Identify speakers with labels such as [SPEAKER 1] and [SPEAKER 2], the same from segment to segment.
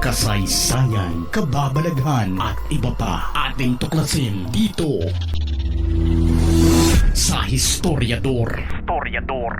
[SPEAKER 1] kasaysayan, kababalaghan at iba pa ating tuklasin dito sa Historiador. Historiador.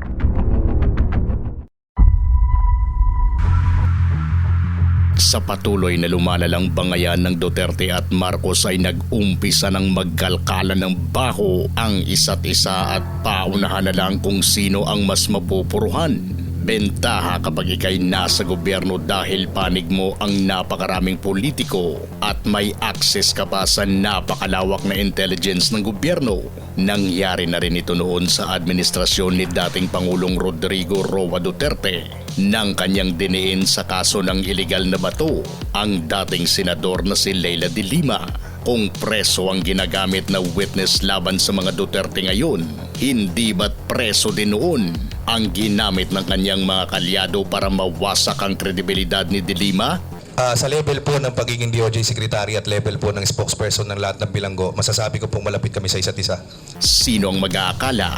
[SPEAKER 1] Sa patuloy na lumalalang bangayan ng Duterte at Marcos ay nag-umpisa ng magkalkalan ng baho ang isa't isa at paunahan na lang kung sino ang mas mapupuruhan. Bentaha kapag ikay nasa gobyerno dahil panig mo ang napakaraming politiko at may access ka pa sa napakalawak na intelligence ng gobyerno. Nangyari na rin ito noon sa administrasyon ni dating Pangulong Rodrigo Roa Duterte nang kanyang diniin sa kaso ng iligal na bato ang dating senador na si Leila de Lima. Kung preso ang ginagamit na witness laban sa mga Duterte ngayon, hindi ba't preso din noon ang ginamit ng kanyang mga kalyado para mawasak ang kredibilidad ni De Lima?
[SPEAKER 2] Ah, sa level po ng pagiging DOJ Secretary at level po ng spokesperson ng lahat ng bilanggo, masasabi ko pong malapit kami sa isa't isa.
[SPEAKER 1] Sino ang mag-aakala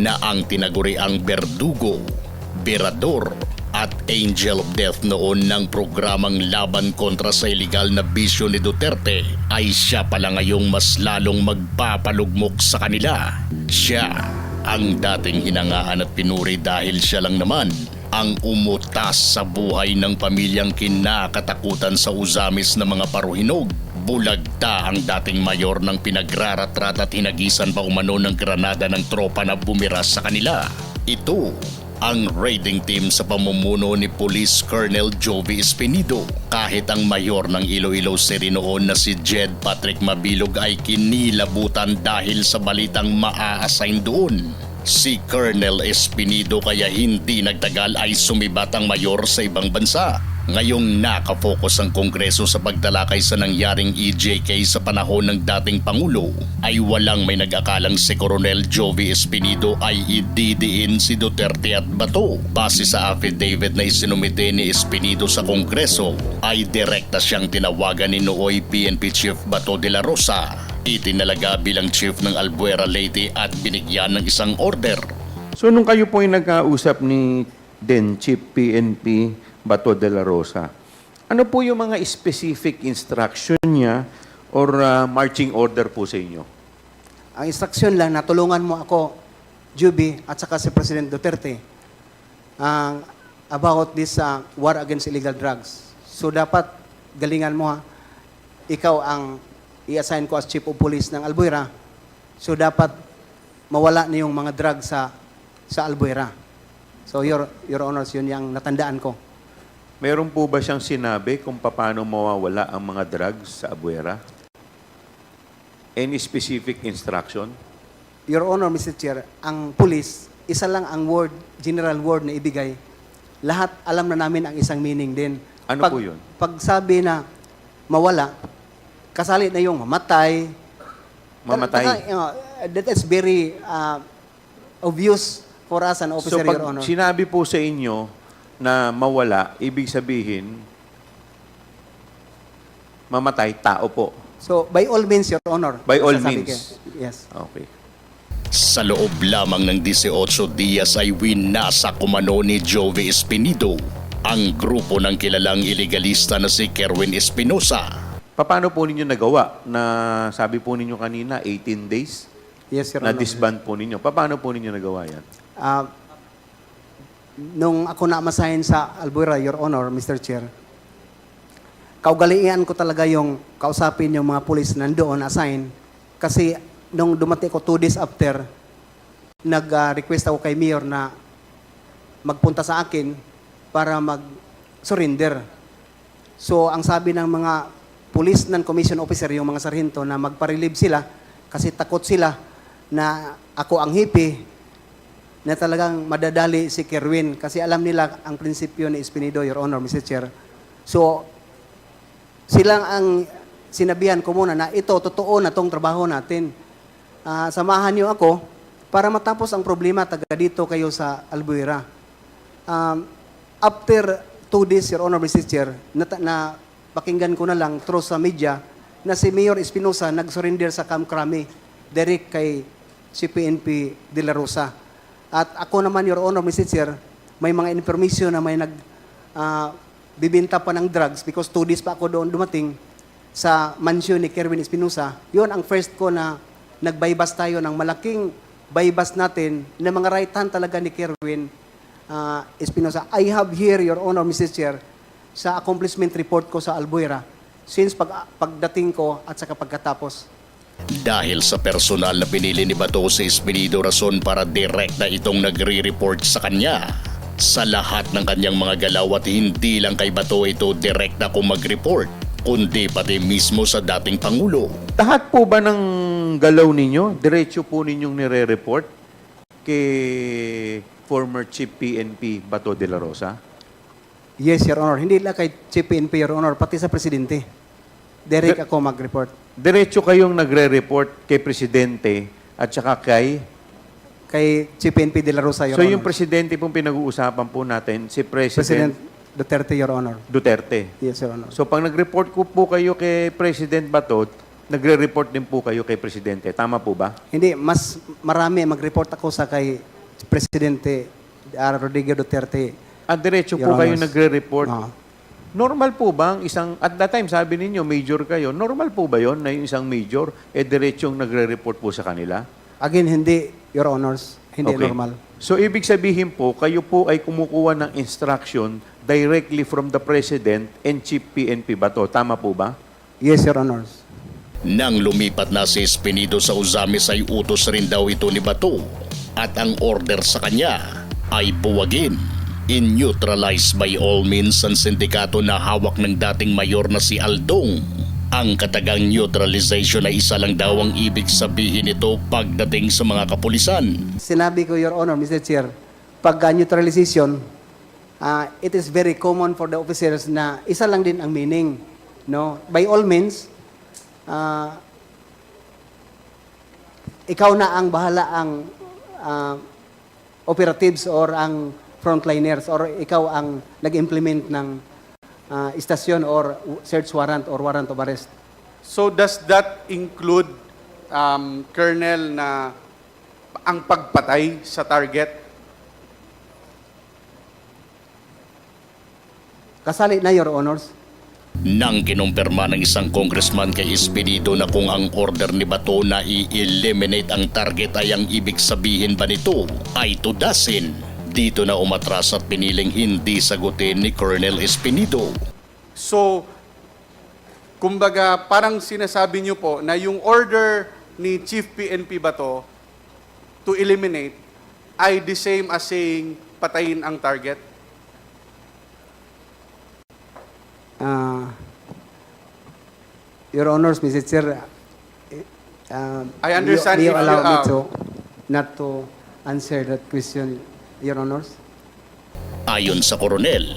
[SPEAKER 1] na ang tinaguriang berdugo, berador at angel of death noon ng programang laban kontra sa iligal na bisyo ni Duterte ay siya pala ngayong mas lalong magpapalugmok sa kanila. Siya ang dating hinangaan at pinuri dahil siya lang naman ang umutas sa buhay ng pamilyang kinakatakutan sa usamis ng mga paruhinog. Bulagta ang dating mayor ng pinagraratrat at hinagisan pa umano ng granada ng tropa na bumiras sa kanila. Ito ang raiding team sa pamumuno ni Police Colonel Jovi Espinido. Kahit ang mayor ng Iloilo City noon na si Jed Patrick Mabilog ay kinilabutan dahil sa balitang maa-assign doon. Si Colonel Espinido kaya hindi nagtagal ay sumibat ang mayor sa ibang bansa. Ngayong nakafocus ang Kongreso sa pagtalakay sa nangyaring EJK sa panahon ng dating Pangulo, ay walang may nag-akalang si Coronel Jovi Espinido ay ididiin si Duterte at Bato. Base sa affidavit na isinumite ni Espinido sa Kongreso, ay direkta siyang tinawagan ni Nooy PNP Chief Bato de la Rosa. Itinalaga bilang chief ng Albuera Leyte at binigyan ng isang order
[SPEAKER 3] So nung kayo po yung nagkausap ni Den Chief PNP Bato de la Rosa, ano po yung mga specific instruction niya or uh, marching order po sa inyo?
[SPEAKER 4] Ang instruction lang, natulungan mo ako, Juby, at saka si President Duterte, ang about this uh, war against illegal drugs. So dapat galingan mo ha. Ikaw ang i-assign ko as Chief of Police ng Albuera. So dapat mawala na yung mga drugs sa sa Albuera. So your your honors yun yung natandaan ko.
[SPEAKER 3] Meron po ba siyang sinabi kung paano mawawala ang mga drugs sa Abuera? Any specific instruction?
[SPEAKER 4] Your Honor, Mr. Chair, ang police, isa lang ang word, general word na ibigay. Lahat alam na namin ang isang meaning din.
[SPEAKER 3] Ano po yun?
[SPEAKER 4] Pag sabi na mawala, kasali na yung mamatay.
[SPEAKER 3] Mamatay.
[SPEAKER 4] You know, that is very uh, obvious for us, an officer,
[SPEAKER 3] so pag
[SPEAKER 4] Your Honor.
[SPEAKER 3] sinabi po sa inyo na mawala, ibig sabihin, mamatay, tao po.
[SPEAKER 4] so, by all means, Your Honor.
[SPEAKER 3] By all means.
[SPEAKER 4] ko. Yes.
[SPEAKER 3] Okay.
[SPEAKER 1] Sa loob lamang ng 18 dias ay winasa kumano ni Jove Espinido ang grupo ng kilalang iligalista na si Kerwin Espinosa.
[SPEAKER 3] Paano po ninyo nagawa na sabi po ninyo kanina 18 days
[SPEAKER 4] Yes, Your
[SPEAKER 3] na
[SPEAKER 4] Honor.
[SPEAKER 3] disband po ninyo? Paano po ninyo nagawa yan?
[SPEAKER 4] Ah, nung ako na-masahin sa Albuera, Your Honor, Mr. Chair, kaugalian ko talaga yung kausapin yung mga pulis nandoon, assign. Kasi nung dumating ko two days after, nag-request ako kay Mayor na magpunta sa akin para mag-surrender. So, ang sabi ng mga police non-commission officer, yung mga sarhento, na magpa-relieve sila kasi takot sila na ako ang hipi na talagang madadali si Kerwin kasi alam nila ang prinsipyo ni Espinido, Your Honor, Mr. Chair. So, silang ang sinabihan ko muna na ito, totoo na tong trabaho natin. Ah, samahan niyo ako para matapos ang problema taga dito kayo sa Albuera. Um, after two days, Your Honor, Mr. Chair, na, na pakinggan ko na lang through sa media na si Mayor Espinosa nag-surrender sa Camp Crame direct kay CPNP De La Rosa. At ako naman, Your Honor, Mr. Chair, may mga information na may nag bibinta pa ng drugs because two days pa ako doon dumating sa mansion ni Kerwin Espinosa. Yun ang first ko na nagbaybas tayo ng malaking baybas natin na mga right hand talaga ni Kerwin ah, Espinosa. I have here, Your Honor, Mrs. Chair, sa accomplishment report ko sa Albuera since pag, pagdating ko at sa pagkatapos.
[SPEAKER 1] Dahil sa personal na pinili ni Bato si Espinido rason para direkta itong nagre-report sa kanya. Sa lahat ng kanyang mga galaw at hindi lang kay Bato ito direkta kung mag-report, kundi pati mismo sa dating Pangulo.
[SPEAKER 3] Lahat po ba ng galaw ninyo, diretso po ninyong nire-report kay former Chief PNP Bato de la Rosa?
[SPEAKER 4] Yes, Your Honor. Hindi lang kay Chief PNP, Your Honor, pati sa Presidente. Direct ako mag-report.
[SPEAKER 3] Diretso kayong nagre-report kay Presidente at saka kay...
[SPEAKER 4] Kay Chief PNP de la Rosa, Your
[SPEAKER 3] so
[SPEAKER 4] Honor.
[SPEAKER 3] yung Presidente pong pinag-uusapan po natin, si
[SPEAKER 4] President
[SPEAKER 3] President,
[SPEAKER 4] Duterte, Your Honor.
[SPEAKER 3] Duterte.
[SPEAKER 4] Yes, Your Honor.
[SPEAKER 3] So pag nag-report ko po kayo kay President Bato, nagre-report din po kayo kay Presidente. Tama po ba?
[SPEAKER 4] Hindi, mas marami mag-report ako sa kay Presidente uh, Rodrigo Duterte.
[SPEAKER 3] At diretso
[SPEAKER 4] Your
[SPEAKER 3] po kayo
[SPEAKER 4] Honors.
[SPEAKER 3] nagre-report.
[SPEAKER 4] Ah.
[SPEAKER 3] Normal po ba ang isang, at that time sabi ninyo, major kayo, normal po ba yon na yung isang major, eh diretsong nagre-report po sa kanila?
[SPEAKER 4] Again, hindi, Your Honors. Hindi
[SPEAKER 3] Okay.
[SPEAKER 4] normal.
[SPEAKER 3] So ibig sabihin po, kayo po ay kumukuha ng instruction directly from the President and Chief PNP ba to? Tama po ba?
[SPEAKER 4] Yes, Your Honors.
[SPEAKER 1] Nang lumipat na si Espinido sa Uzamis ay utos rin daw ito ni Bato at ang order sa kanya ay buwagin. In-neutralize by all means ang sindikato na hawak ng dating mayor na si Aldong. Ang katagang neutralization ay isa lang daw ang ibig sabihin nito pagdating sa mga kapulisan.
[SPEAKER 4] Sinabi ko, Your Honor, Mr. Chair, pag uh, neutralization, uh, it is very common for the officers na isa lang din ang meaning. No? By all means, uh, ikaw na ang bahala ang uh, operatives or ang frontliners or ikaw ang nag-implement ng uh, istasyon or search warrant or warrant of arrest.
[SPEAKER 5] So does that include, um, Colonel, na ang pagpatay sa target?
[SPEAKER 4] Kasali na, Your Honors.
[SPEAKER 1] Nang kinumpirma ng isang congressman kay Espinido na kung ang order ni Bato na i-eliminate ang target ay ang ibig sabihin ba nito ay tudasin. Dito na umatras at piniling hindi sagutin ni Colonel Espinido.
[SPEAKER 5] So, kumbaga, parang sinasabi niyo po na yung order ni Chief PNP Bato to eliminate ay the same as saying patayin ang target?
[SPEAKER 4] Uh, Your Honors, Mr. Chair, uh,
[SPEAKER 5] I understand
[SPEAKER 4] You, you
[SPEAKER 5] if you,
[SPEAKER 4] allow me
[SPEAKER 5] uh,
[SPEAKER 4] to not to answer that question, Your Honors.
[SPEAKER 1] Ayon sa koronel,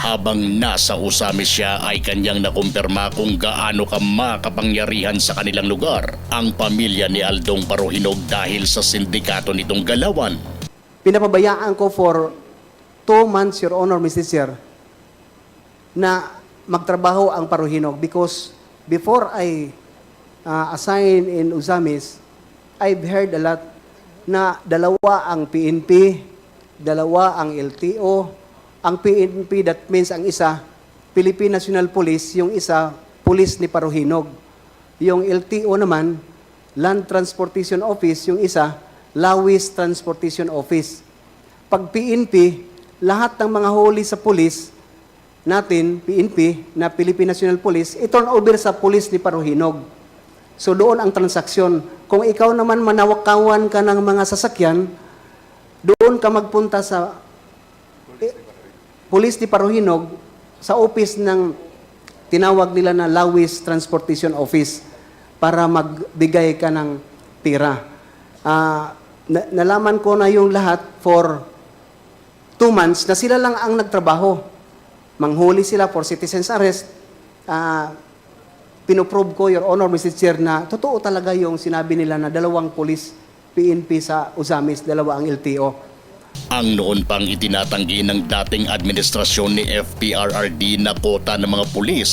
[SPEAKER 1] habang nasa Usamis siya ay kanyang nakumpirma kung gaano ka makapangyarihan sa kanilang lugar ang pamilya ni Aldong Paruhinog dahil sa sindikato nitong galawan.
[SPEAKER 4] Pinapabayaan ko for two months, Your Honor, Mr. Chair, na magtrabaho ang paruhinog because before I uh, assign in Usamis, I've heard a lot na dalawa ang PNP, dalawa ang LTO. Ang PNP, that means ang isa, Philippine National Police, yung isa, Police ni Paruhinog. Yung LTO naman, Land Transportation Office, yung isa, Lawis Transportation Office. Pag PNP, lahat ng mga huli sa police natin, PNP, na Philippine National Police, i-turn over sa police ni Paruhinog. So doon ang transaksyon. Kung ikaw naman manawakawan ka ng mga sasakyan, doon ka magpunta sa eh, police ni Paruhinog sa office ng tinawag nila na Lawis Transportation Office para magbigay ka ng tira. Ah, na- nalaman ko na yung lahat for two months na sila lang ang nagtrabaho. Manghuli sila for citizen's arrest. Ah, pinoprove ko, Your Honor, Mr. Chair, na totoo talaga yung sinabi nila na dalawang police PNP sa Usamis, dalawa ang LTO.
[SPEAKER 1] Ang noon pang itinatanggi ng dating administrasyon ni FPRRD na kota ng mga pulis.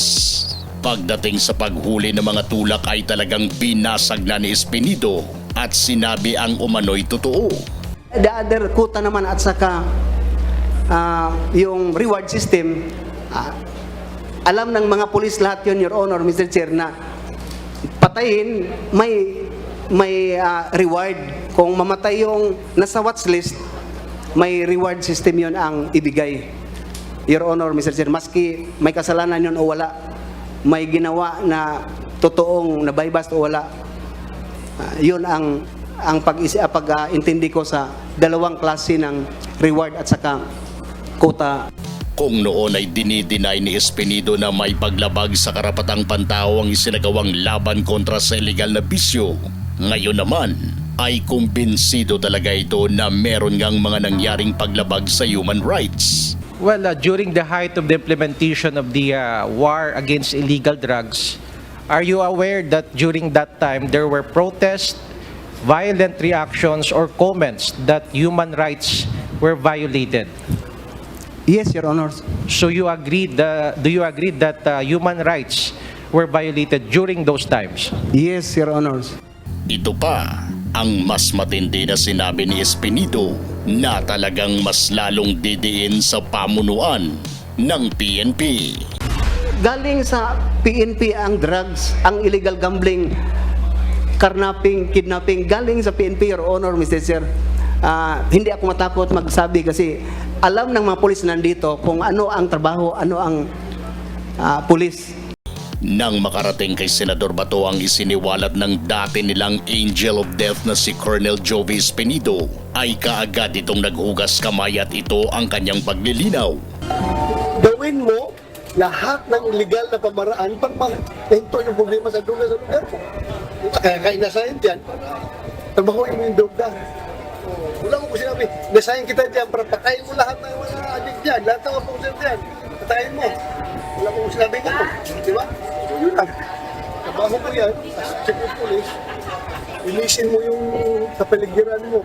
[SPEAKER 1] Pagdating sa paghuli ng mga tulak ay talagang binasag na ni Espinido at sinabi ang umano'y totoo.
[SPEAKER 4] The other kuta naman at saka ah, yung reward system, ah, alam ng mga pulis lahat yun, Your Honor, Mr. Chair, na patayin, may may ah, reward. Kung mamatay yung nasa watch list, may reward system yun ang ibigay. Your Honor, Mr. Chair, maski may kasalanan yun o wala, may ginawa na totoong nabaybas o wala, ah, yun ang ang pag pag-intindi ko sa dalawang klase ng reward at saka quota
[SPEAKER 1] Kung noon ay dinideny ni Espinido na may paglabag sa karapatang pantao ang isinagawang laban kontra sa illegal na bisyo, ngayon naman ay kumbinsido talaga ito na meron ngang mga nangyaring paglabag sa human rights.
[SPEAKER 6] Well, uh, during the height of the implementation of the uh, war against illegal drugs, are you aware that during that time there were protests, violent reactions, or comments that human rights were violated?
[SPEAKER 4] Yes, Your Honor.
[SPEAKER 6] So you agree the, do you agree that uh, human rights were violated during those times?
[SPEAKER 4] Yes, Your Honors.
[SPEAKER 1] Ito pa ang mas matindi na sinabi ni Espinido na talagang mas lalong didiin sa pamunuan ng PNP.
[SPEAKER 4] Galing sa PNP ang drugs, ang illegal gambling, carnapping, kidnapping, galing sa PNP, Your Honor, Mr. Chair. Ah, hindi ako matakot magsabi kasi alam ng mga pulis nandito kung ano ang trabaho, ano ang ah, pulis.
[SPEAKER 1] Nang makarating kay Senador Bato ang isiniwalat ng dati nilang Angel of Death na si Colonel Jovi Espinido, ay kaagad itong naghugas kamay at ito ang kanyang paglilinaw.
[SPEAKER 7] gawin mo lahat ng legal na pamaraan pag mahinto yung problema sa droga sa lugar mo. Kaya kaya nasayin dyan, trabahoin mo yung. Oh, Wala mo ko sinabi, nasayin kita dyan para patayin mo lahat ng mga adik dyan, lahat ng mga dyan, patayin mo. Wala mo ko sinabi gano'n, di ba? So yun lang. Trabaho mo yan, as chief of police, ilisin mo yung kapaligiran mo.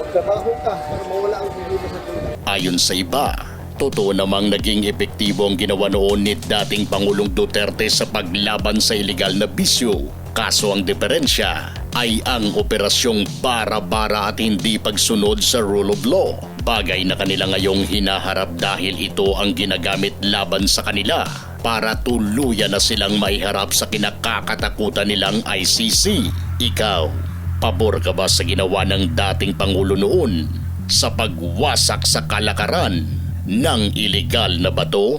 [SPEAKER 7] Magtrabaho ka para mawala ang problema sa droga.
[SPEAKER 1] Ayon sa iba, totoo namang naging epektibo ang ginawa noon ni dating Pangulong Duterte sa paglaban sa iligal na bisyo. Kaso ang diferensya ay ang operasyong bara-bara at hindi pagsunod sa rule of law. Bagay na kanila ngayong hinaharap dahil ito ang ginagamit laban sa kanila para tuluyan na silang maiharap sa kinakakatakutan nilang ICC. Ikaw, pabor ka ba sa ginawa ng dating Pangulo noon sa pagwasak sa kalakaran ng iligal na bato?